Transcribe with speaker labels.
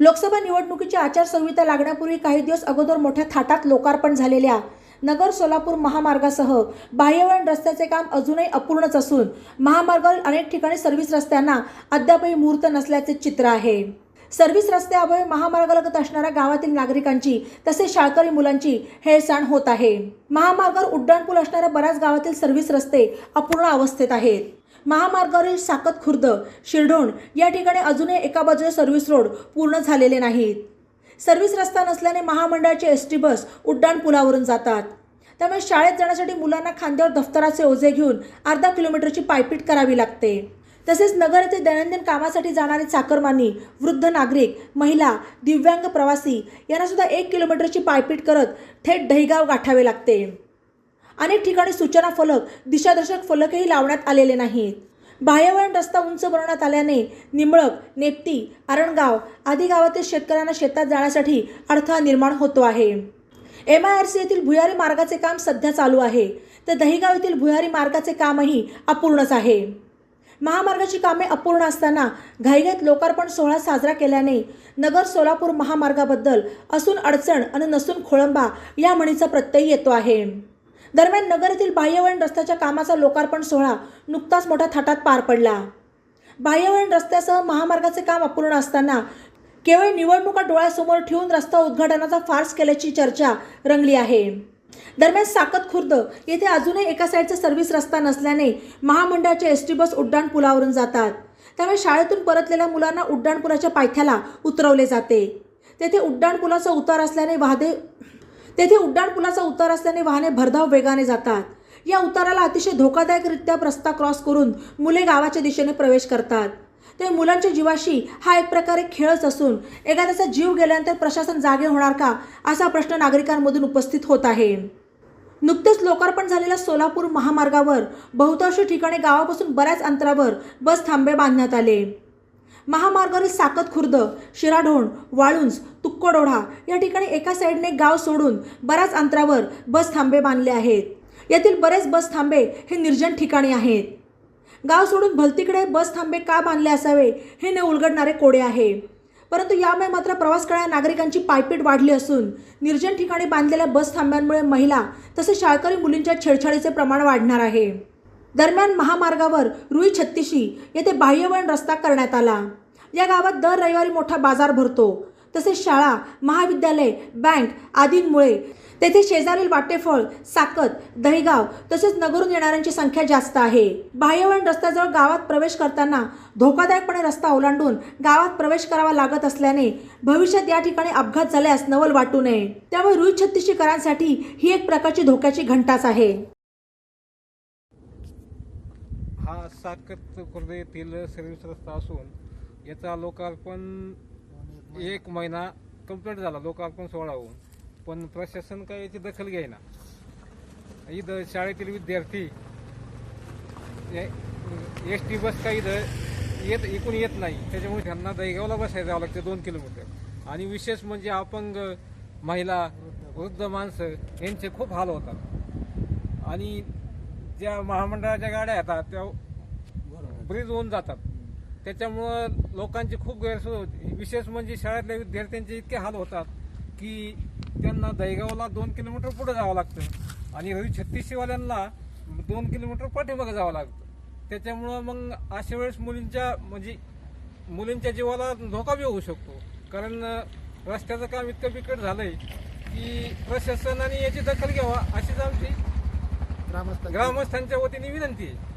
Speaker 1: लोकसभा निवडणुकीची आचारसंहिता लागण्यापूर्वी काही दिवस अगोदर मोठ्या थाटात लोकार्पण झालेल्या नगर सोलापूर महामार्गासह बाह्यवळण रस्त्याचे काम अजूनही अपूर्णच असून महामार्गावरील अनेक ठिकाणी सर्व्हिस रस्त्यांना अद्यापही मुहूर्त नसल्याचे चित्र आहे. सर्व्हिस रस्त्याअभावी महामार्गालगत असणाऱ्या गावातील नागरिकांची तसेच शाळकरी मुलांची हेळसाण होत आहे. महामार्गावर उड्डाणपूल असणाऱ्या बऱ्याच गावातील सर्व्हिस रस्ते अपूर्ण अवस्थेत आहेत. महामार्गावरील साकत खुर्द शिरढोण या ठिकाणी अजूनही एका बाजूला सर्व्हिस रोड पूर्ण झालेले नाहीत. सर्व्हिस रस्ता नसल्याने महामंडळाचे एस टी बस उड्डाण पुलावरून जातात. त्यामुळे शाळेत जाण्यासाठी मुलांना खांद्यावर दफ्तराचे ओझे घेऊन अर्धा किलोमीटरची पायपीट करावी लागते. तसेच नगर येथे दैनंदिन कामासाठी जाणारी चाकरमानी वृद्ध नागरिक महिला दिव्यांग प्रवासी यांना सुद्धा एक किलोमीटरची पायपीट करत थेट दहीगाव गाठावे लागते. अनेक ठिकाणी सूचना फलक दिशादर्शक फलकही लावण्यात आलेले नाहीत. बाह्यवळण रस्ता उंच बनवण्यात आल्याने निंबळक नेपटी आरणगाव आदी गावातील शेतकऱ्यांना शेतात जाण्यासाठी अडथळा निर्माण होतो आहे. एम आय आर सी येथील भुयारी मार्गाचे काम सध्या चालू आहे. तर दहीगाव येथील भुयारी मार्गाचे कामही अपूर्णच आहे. महामार्गाची कामे अपूर्ण असताना घाईघाईत लोकार्पण सोहळा साजरा केल्याने नगर सोलापूर महामार्गाबद्दल असून अडचण आणि नसून खोळंबा या म्हणीचा प्रत्यय येतो आहे. दरम्यान नगरातील बाह्यवळण रस्त्याच्या कामाचा लोकार्पण सोहळा नुकताच मोठ्या थाटात पार पडला. बाह्यवळण रस्त्यासह महामार्गाचे काम अपूर्ण असताना केवळ निवडणुका डोळ्यासमोर ठेवून रस्ता उद्घाटनाचा फार्स केल्याची चर्चा रंगली आहे. दरम्यान साकत खुर्द येथे अजूनही एका साईडचा सर्व्हिस रस्ता नसल्याने महामंडळाचे एस टी बस उड्डाण पुलावरून जातात. त्यामुळे शाळेतून परतलेल्या मुलांना उड्डाणपुलाच्या पायथ्याला उतरवले जाते. तेथे उड्डाणपुलाचा उतार असल्याने वाहदे तेथे उड्डाणपुलाचा उतार असल्याने वाहने भरधाव वेगाने जातात. या उताराला अतिशय धोकादायकरित्या रस्ता क्रॉस करून मुले गावाच्या दिशेने प्रवेश करतात. ते मुलांच्या जीवाशी हा एक प्रकारे खेळच असून एखाद्याचा जीव गेल्यानंतर प्रशासन जागे होणार का असा प्रश्न नागरिकांमधून उपस्थित होत आहे. नुकतेच लोकार्पण झालेल्या सोलापूर महामार्गावर बहुतांश ठिकाणी गावापासून बऱ्याच अंतरावर बस थांबे बांधण्यात आले. महामार्गावरील साकत खुर्द शिराढोण वाळुंज तुक्कोडोढा या ठिकाणी एका साईडने गाव सोडून बऱ्याच अंतरावर बस थांबे बांधले आहेत. यातील बरेच बस थांबे हे निर्जन ठिकाणी आहेत. गाव सोडून भलतीकडे बस थांबे का बांधले असावे हे न उलगडणारे कोडे आहे. परंतु यामुळे मात्र प्रवास करणाऱ्या नागरिकांची पायपीट वाढली असून निर्जन ठिकाणी बांधलेल्या बस थांब्यांमुळे महिला तसेच शाळकरी मुलींच्या छेडछाडीचे प्रमाण वाढणार आहे. दरम्यान महामार्गावर रुई छत्तीशी येथे बाह्यवळण रस्ता करण्यात आला. या गावात दर रविवारी मोठा बाजार भरतो. तसेच शाळा महाविद्यालय बँक आदींमुळे तेथे शेजारील वाटेफळ साकत दहीगाव तसेच नगरून येणाऱ्यांची संख्या जास्त आहे. बाह्यवळण रस्त्याजवळ गावात प्रवेश करताना धोकादायकपणे रस्ता ओलांडून गावात प्रवेश करावा लागत असल्याने भविष्यात या ठिकाणी अपघात झाल्यास नवल वाटू नये. त्यामुळे रुई छत्तीशीकरांसाठी ही एक प्रकारची धोक्याची घंटाच आहे
Speaker 2: हा साकत खुर्द येथील सर्व्हिस रस्ता असून याचा लोकार्पण एक महिना कंप्लीट झाला लोकार्पण सोहळा होऊन. पण प्रशासन काय याची दखल घेईना. इथं शाळेतील विद्यार्थी एस टी बस काही इथं येत इकून येत नाही. त्याच्यामुळे त्यांना दहीगावला बसायला जावं लागतं दोन किलोमीटर. आणि विशेष म्हणजे अपंग महिला वृद्ध माणसं यांचे खूप हाल होतात. आणि ज्या महामंडळाच्या गाड्या येतात त्या ब्रिज होऊन जातात. त्याच्यामुळं लोकांची खूप गैरसोय होती. विशेष म्हणजे शाळेतल्या विद्यार्थ्यांचे इतके हाल होतात की त्यांना दहीगावला दोन किलोमीटर पुढे जावं लागतं आणि रवी छत्तीसशेवाल्यांना दोन किलोमीटर पाठीमागे जावं लागतं. त्याच्यामुळं मग अशा वेळेस मुलींच्या म्हणजे मुलींच्या जीवाला धोका बी होऊ शकतो. कारण रस्त्याचं काम इतकं बिकट झालंय की प्रशासनाने याची दखल घ्यावा अशीच आमची ग्रामस्थांच्या वतीने विनंती आहे.